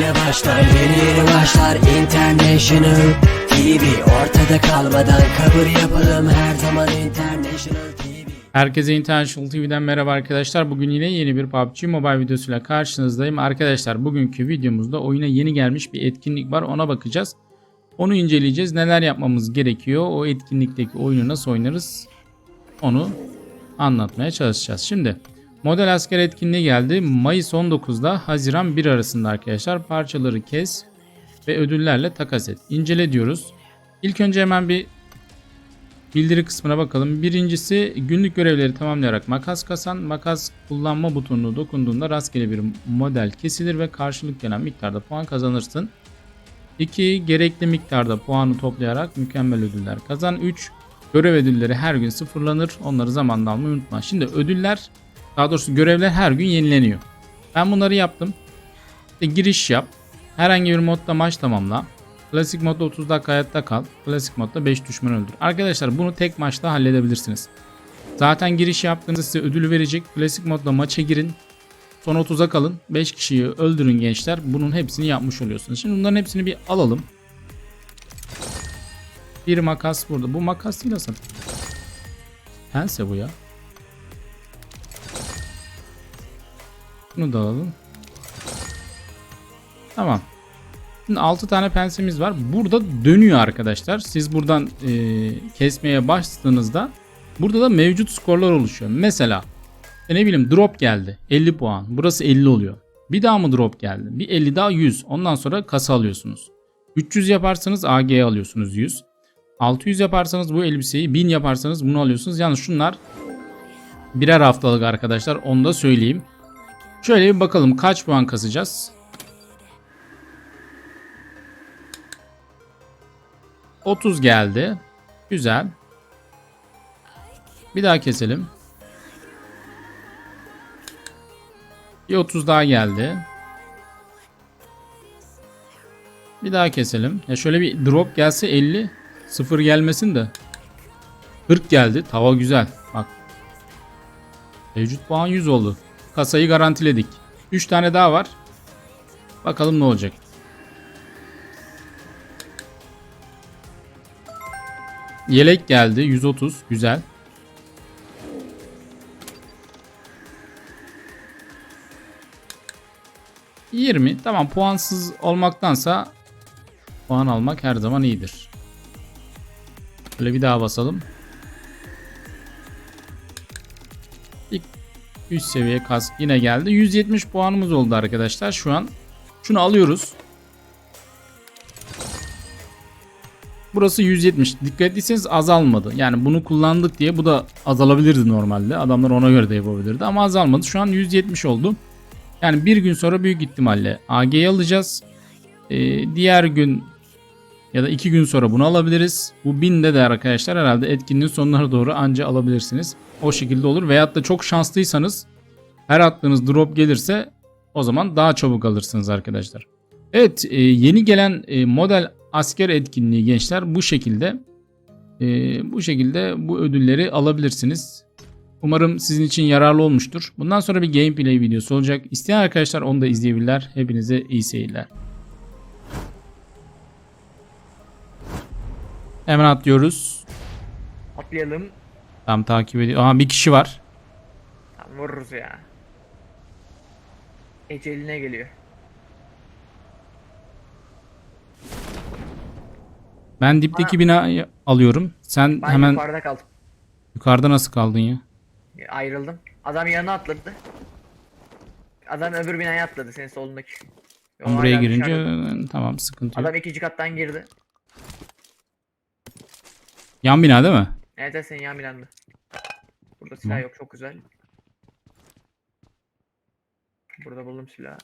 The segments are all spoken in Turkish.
yeni başlar Yeni yeni başlar International TV Ortada kalmadan kabul yapalım her zaman International TV Herkese International TV'den merhaba arkadaşlar. Bugün yine yeni bir PUBG Mobile videosuyla karşınızdayım. Arkadaşlar bugünkü videomuzda oyuna yeni gelmiş bir etkinlik var. Ona bakacağız. Onu inceleyeceğiz. Neler yapmamız gerekiyor? O etkinlikteki oyunu nasıl oynarız? Onu anlatmaya çalışacağız. Şimdi model asker etkinliği geldi. Mayıs 19'da Haziran 1 arasında arkadaşlar. Parçaları kes ve ödüllerle takas et. İncele diyoruz. İlk önce hemen bir Bildiri kısmına bakalım. Birincisi günlük görevleri tamamlayarak makas kasan. Makas kullanma butonuna dokunduğunda rastgele bir model kesilir ve karşılık gelen miktarda puan kazanırsın. 2. Gerekli miktarda puanı toplayarak mükemmel ödüller kazan. 3. Görev ödülleri her gün sıfırlanır. Onları zamanla almayı unutma. Şimdi ödüller daha doğrusu görevler her gün yenileniyor. Ben bunları yaptım. İşte giriş yap. Herhangi bir modda maç tamamla. Klasik modda 30 dakika hayatta kal. Klasik modda 5 düşman öldür. Arkadaşlar bunu tek maçta halledebilirsiniz. Zaten giriş yaptığınızda size ödülü verecek. Klasik modda maça girin. Son 30'a kalın. 5 kişiyi öldürün gençler. Bunun hepsini yapmış oluyorsunuz. Şimdi bunların hepsini bir alalım. Bir makas burada. Bu makas değil aslında. Pense bu ya. Bunu da alalım. Tamam. Şimdi 6 tane pensemiz var. Burada dönüyor arkadaşlar. Siz buradan e, kesmeye başladığınızda burada da mevcut skorlar oluşuyor. Mesela e, ne bileyim drop geldi. 50 puan. Burası 50 oluyor. Bir daha mı drop geldi? Bir 50 daha 100. Ondan sonra kasa alıyorsunuz. 300 yaparsanız AG'ye alıyorsunuz 100. 600 yaparsanız bu elbiseyi 1000 yaparsanız bunu alıyorsunuz. Yani şunlar birer haftalık arkadaşlar. Onu da söyleyeyim. Şöyle bir bakalım kaç puan kasacağız. 30 geldi. Güzel. Bir daha keselim. Bir 30 daha geldi. Bir daha keselim. Ya şöyle bir drop gelse 50. Sıfır gelmesin de. 40 geldi. Tava güzel. Bak. Mevcut puan 100 oldu. Kasayı garantiledik. 3 tane daha var. Bakalım ne olacak. Yelek geldi 130 güzel. ...20 tamam puansız olmaktansa... ...puan almak her zaman iyidir. Böyle bir daha basalım. 3 seviye kask yine geldi. 170 puanımız oldu arkadaşlar şu an. Şunu alıyoruz. Burası 170. Dikkat ettiyseniz azalmadı. Yani bunu kullandık diye bu da azalabilirdi normalde. Adamlar ona göre de yapabilirdi ama azalmadı. Şu an 170 oldu. Yani bir gün sonra büyük ihtimalle AG'yi alacağız. Ee, diğer gün ya da iki gün sonra bunu alabiliriz. Bu 1000'de de arkadaşlar herhalde etkinliğin sonlarına doğru anca alabilirsiniz. O şekilde olur. Veyahut da çok şanslıysanız her attığınız drop gelirse o zaman daha çabuk alırsınız arkadaşlar. Evet e, yeni gelen e, model asker etkinliği gençler bu şekilde. E, bu şekilde bu ödülleri alabilirsiniz. Umarım sizin için yararlı olmuştur. Bundan sonra bir gameplay videosu olacak. İsteyen arkadaşlar onu da izleyebilirler. Hepinize iyi seyirler. Hemen atlıyoruz. Atlayalım. Tam takip ediyor. Aha bir kişi var. Tamam vururuz ya. Eceline geliyor. Ben dipteki binayı alıyorum. Sen Ben hemen yukarıda kaldım. yukarıda nasıl kaldın ya? Ayrıldım. Adam yanına atladı. Adam öbür binaya atladı senin solundaki. Buraya girince dışarıda. tamam sıkıntı yok. Adam ikinci kattan girdi. Yan bina değil mi? Evet evet senin yan binanda. Burada silah Tamam. yok çok güzel. Burada buldum silahı.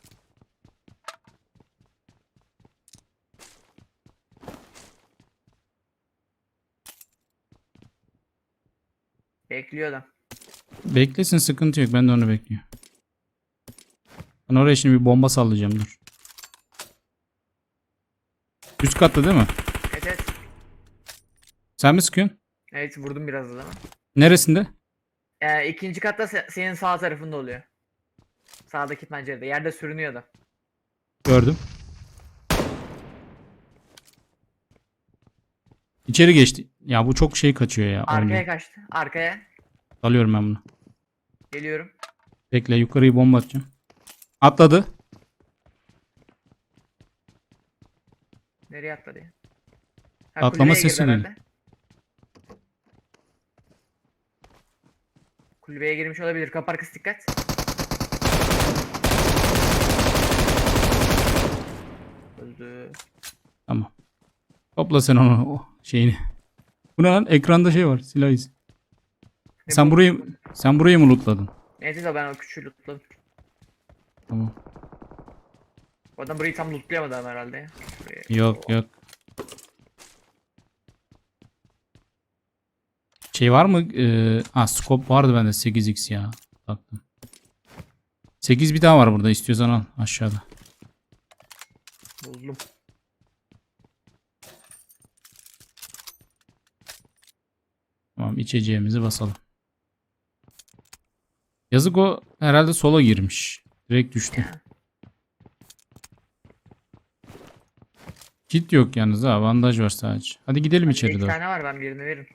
Bekliyor adam. Beklesin sıkıntı yok. Ben de onu bekliyorum. Ben oraya şimdi bir bomba sallayacağım dur. Üst katta değil mi? Sen mi sıkıyorsun? Evet vurdum biraz adama. Neresinde? Ee, ikinci katta senin sağ tarafında oluyor. Sağdaki pencerede. Yerde sürünüyordu. Gördüm. İçeri geçti. Ya bu çok şey kaçıyor ya. Arkaya Olmuyor. kaçtı. Arkaya. Alıyorum ben bunu. Geliyorum. Bekle yukarıyı bomba atacağım. Atladı. Nereye atladı ya? Ha, Atlama sesi duydum. Kulübeye girmiş olabilir. Kapı arkası dikkat. Öldü. Tamam. Topla sen onu o şeyini. Bu ne lan? Ekranda şey var. Silah izi. Ne Sen bu? burayı sen burayı mı lootladın? Neyse de ben o küçüğü lootladım. Tamam. Bu adam burayı tam lootlayamadı ama herhalde. Yok yok. Şey var mı? Ee, ha scope vardı bende 8x ya. Baktım. 8 bir daha var burada istiyorsan al aşağıda. Buldum. Tamam içeceğimizi basalım. Yazık o herhalde sola girmiş. Direkt düştü. Kit yok yalnız ha bandaj var sadece. Hadi gidelim içeri İki doğru. tane var ben birini veririm.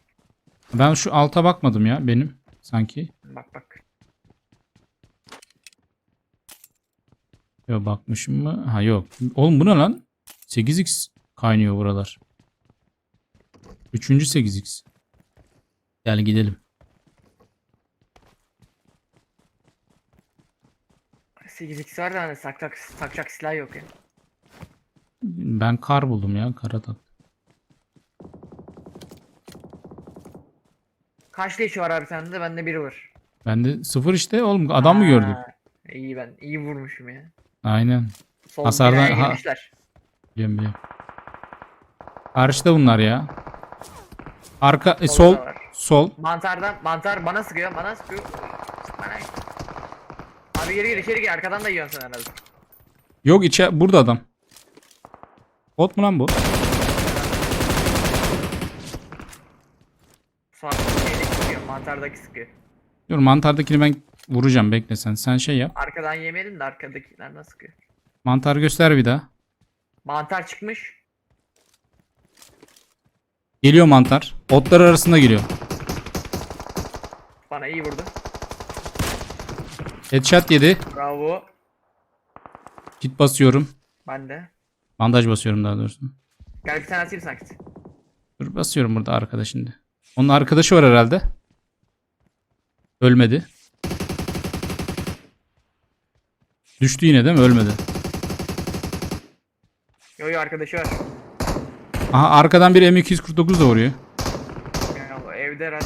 Ben şu alta bakmadım ya benim sanki. Bak bak. Yok bakmışım mı? Ha yok. Oğlum bu ne lan? 8x kaynıyor buralar. Üçüncü 8x. Gel gidelim. 8x var da hani sakacak, sakacak silah yok ya. Ben kar buldum ya. Kara tak. Kaç leşi var abi sende? Bende biri var. Bende sıfır işte oğlum. Adam mı gördük? İyi ben. iyi vurmuşum ya. Aynen. Sol Hasardan- binaya ha- girmişler. Biliyorum biliyorum. Karşıda bunlar ya. Arka e, Solda sol var. sol. Mantardan mantar bana sıkıyor bana sıkıyor. Bana... Abi geri gir içeri gir arkadan da yiyorsun sen herhalde. Yok içe burada adam. Bot mu lan bu? Sağ şeydeki sıkıyor mantardaki sıkıyor. Dur mantardakini ben vuracağım bekle sen. Sen şey yap. Arkadan yemeyelim de arkadakilerden sıkıyor. Mantar göster bir daha. Mantar çıkmış. Geliyor mantar. Otlar arasında geliyor. Bana iyi vurdu. Headshot yedi. Bravo. Kit basıyorum. Ben de. Bandaj basıyorum daha doğrusu. Gel bir tane atayım sanki. Dur basıyorum burada arkada şimdi. Onun arkadaşı var herhalde. Ölmedi. Düştü yine değil mi? Ölmedi. Yo yo arkadaşı var. Aha arkadan bir M249 da vuruyor. Yani evde herhalde.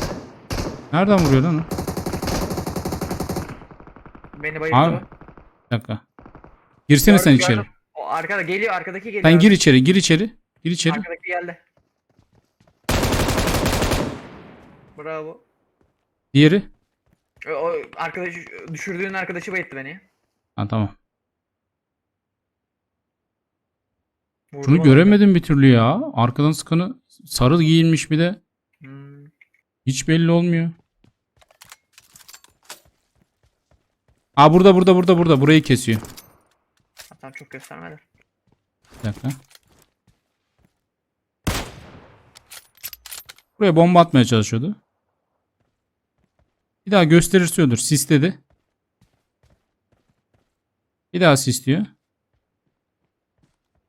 Nereden vuruyor lan o? Beni bayılttı Abi. Bir dakika. Girsene sen içeri. O arkada geliyor arkadaki geliyor. Sen gir içeri, gir içeri. Gir içeri. Arkadaki geldi. Bravo. Diğeri. O, arkadaş düşürdüğün arkadaşı bayılttı beni. Ha tamam. Vurdum Şunu göremedim bir türlü ya. Arkadan sıkanı sarı giyinmiş bir de. Hmm. Hiç belli olmuyor. Aa burada burada burada burada. Burayı kesiyor. Hatta çok göstermedi. Bir dakika. Buraya bomba atmaya çalışıyordu. Bir daha gösterirse ölür. Sisledi. Bir daha sisliyor.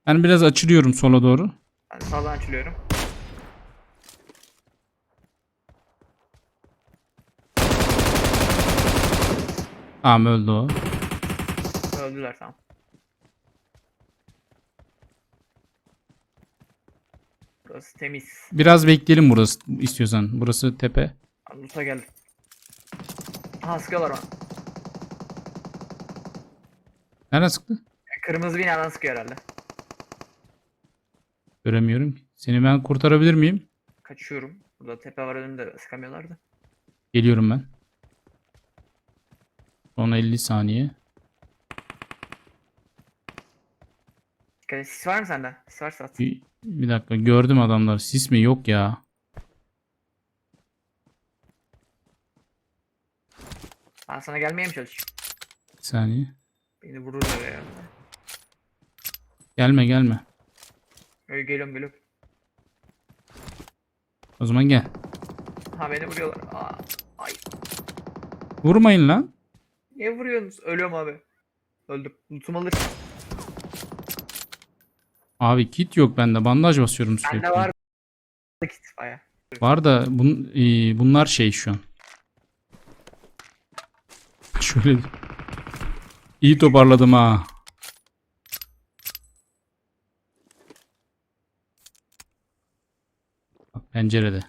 Ben biraz açılıyorum sola doğru. Ben sağdan açılıyorum. Tamam öldü o. Öldüler tamam. Burası temiz. Biraz bekleyelim burası istiyorsan. Burası tepe. Lusa geldi. Aha sıkıyorlar bana. Nereden sıktı? Kırmızı binadan sıkıyor herhalde. Göremiyorum ki. Seni ben kurtarabilir miyim? Kaçıyorum. Burada tepe var önümde sıkamıyorlardı. Geliyorum ben. Son 50 saniye. Dikkat et, sis var mı sende? Sis varsa at. Bir, bir dakika gördüm adamlar. Sis mi? Yok ya. Ben sana gelmeye mi çalışayım? Bir saniye. Beni vururlar ya. Gelme gelme. Öyle geliyorum geliyorum. O zaman gel. Ha beni vuruyorlar. Aa, ay. Vurmayın lan. Niye vuruyorsunuz? Ölüyorum abi. Öldüm. Lootum alır. Abi kit yok bende. Bandaj basıyorum sürekli. Bende var. Kit baya. Var da bun, e, bunlar şey şu an. Şöyle iyi toparladım ha. Pencerede.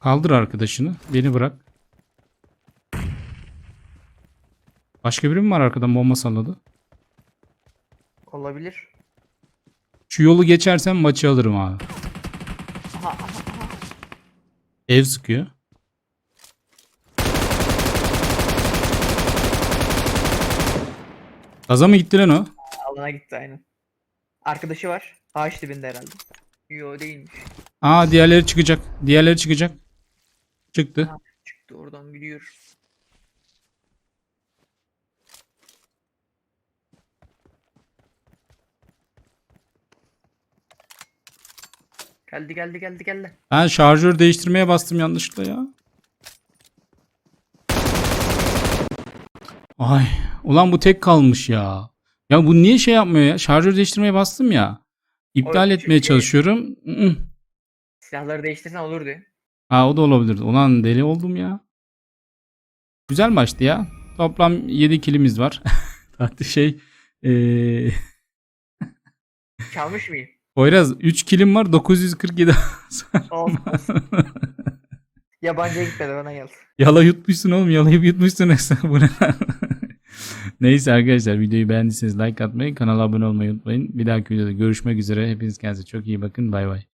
Kaldır arkadaşını. Beni bırak. Başka biri mi var arkadan bomba salladı? Olabilir. Şu yolu geçersem maçı alırım abi. Ev sıkıyor. Gaza mı gitti lan o? Alana gitti aynen. Arkadaşı var. Ağaç dibinde herhalde. Yo değilmiş. Aa diğerleri çıkacak. Diğerleri çıkacak. Çıktı. Çıktı oradan biliyor. Geldi geldi geldi geldi. Ben şarjör değiştirmeye bastım yanlışlıkla ya. Ay. Ulan bu tek kalmış ya. Ya bu niye şey yapmıyor ya? Şarjör değiştirmeye bastım ya. İptal Orada etmeye çünkü- çalışıyorum. ı-ı. Silahları değiştirsen olurdu. Ha o da olabilir. Ulan deli oldum ya. Güzel maçtı ya. Toplam 7 kilimiz var. Hatta şey eee Çalmış mıyım? Poyraz 3 kilim var 947 Olsun. Yabancıya gitmedi bana geldi. Yala yutmuşsun oğlum yalayıp yutmuşsun bu ne lan? Neyse arkadaşlar videoyu beğendiyseniz like atmayı kanala abone olmayı unutmayın. Bir dahaki videoda görüşmek üzere. Hepiniz kendinize çok iyi bakın. Bay bay.